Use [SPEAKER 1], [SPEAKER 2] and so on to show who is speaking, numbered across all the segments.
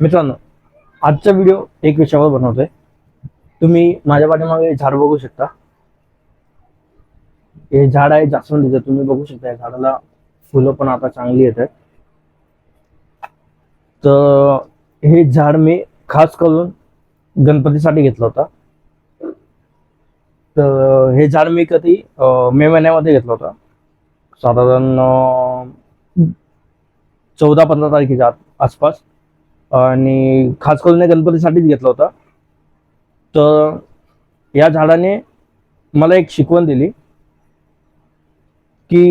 [SPEAKER 1] मित्रांनो आजचा व्हिडिओ एक विषयावर बनवतोय. तुम्ही माझ्या पाठीमागे झाड बघू शकता. हे झाड आहे जास्वंदीचं तुम्ही बघू शकता या झाडाला फुलं पण आता चांगली येत आहेत. तर हे झाड मी खास करून गणपतीसाठी घेतलं होता. तर हे झाड मी कधी मे महिन्यामध्ये घेतलं होतं. साधारण चौदा पंधरा तारखेच्या आसपास. आणि खास करून गणपतीसाठीच घेतला होता. तर या झाडाने मला एक शिकवण दिली की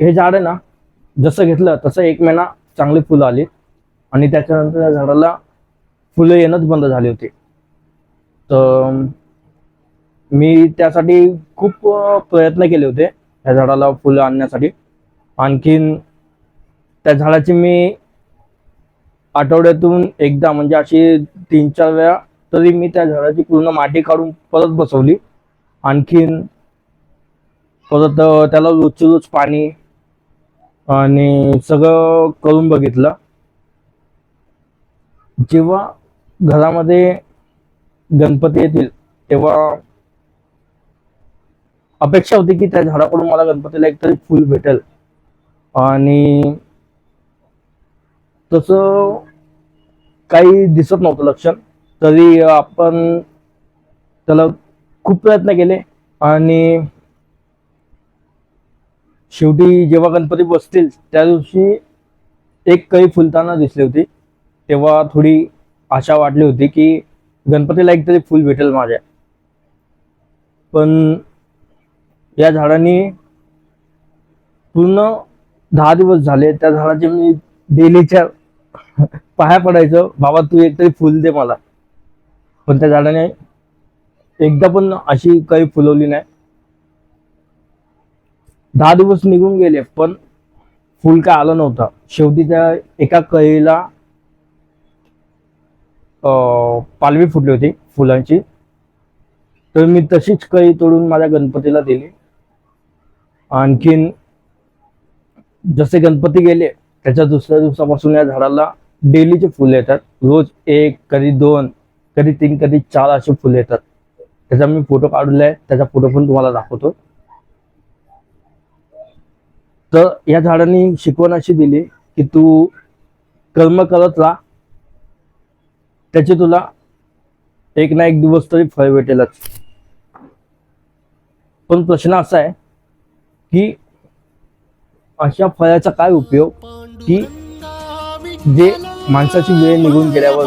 [SPEAKER 1] हे झाड आहे ना जसं घेतलं तसं एक महिना चांगली फुलं आली आणि त्याच्यानंतर या झाडाला फुलं येणंच बंद झाली होती. तर मी त्यासाठी खूप प्रयत्न केले होते या झाडाला फुलं आणण्यासाठी. आणखीन त्या झाडाची मी आठवड्यातून एकदा म्हणजे अशी तीन चार वेळा तरी मी त्या झाडाची पूर्ण माती काढून परत बसवली. आणखीन परत त्याला रोजचे रोज पाणी आणि सगळं करून बघितलं. जेव्हा घरामध्ये गणपती येतील तेव्हा अपेक्षा होती की त्या झाडाकडून मला गणपतीला एकतरी फुल भेटेल. आणि तसं काही दिसत नव्हतं लक्षण. तरी आपण त्याला खूप प्रयत्न केले आणि शेवटी जेव्हा गणपती बसतील त्या दिवशी एक कळी फुलताना दिसली होती. तेव्हा थोडी आशा वाटली होती की गणपतीला एक तरी फुल भेटेल माझ्या. पण या झाडाने पूर्ण दहा दिवस झाले. त्या झाडाचे मी डेलीच्या पाया पडायचं बाबा तू एक तरी फुल दे मला. पण त्या झाडाने एकदा पण अशी काही फुलवली नाही. दहा दिवस निघून गेले पण फुल काय आलं नव्हतं. शेवटी त्या एका कळीला अं, पालवी फुटली होती फुलांची. तर मी तशीच कळी तोडून माझ्या गणपतीला दिली. आणखीन जसे गणपती गेले त्याच्या दुसऱ्या दिवसापासून या झाडाला डेलीचे फुलं येतात. रोज एक कधी दोन कधी तीन कधी चार असे फुलं येतात. त्याचा मी फोटो काढले आहे. त्याचा फोटो पण तुम्हाला दाखवतो. तर या झाडांनी शिकवण अशी दिली की तू कर्म करत राहा. त्याचे तुला एक ना एक दिवस तरी फळ भेटेलच. पण प्रश्न असा आहे की अशा फळाचा काय उपयोग? की जे माणसाची वेळ निघून गेल्यावर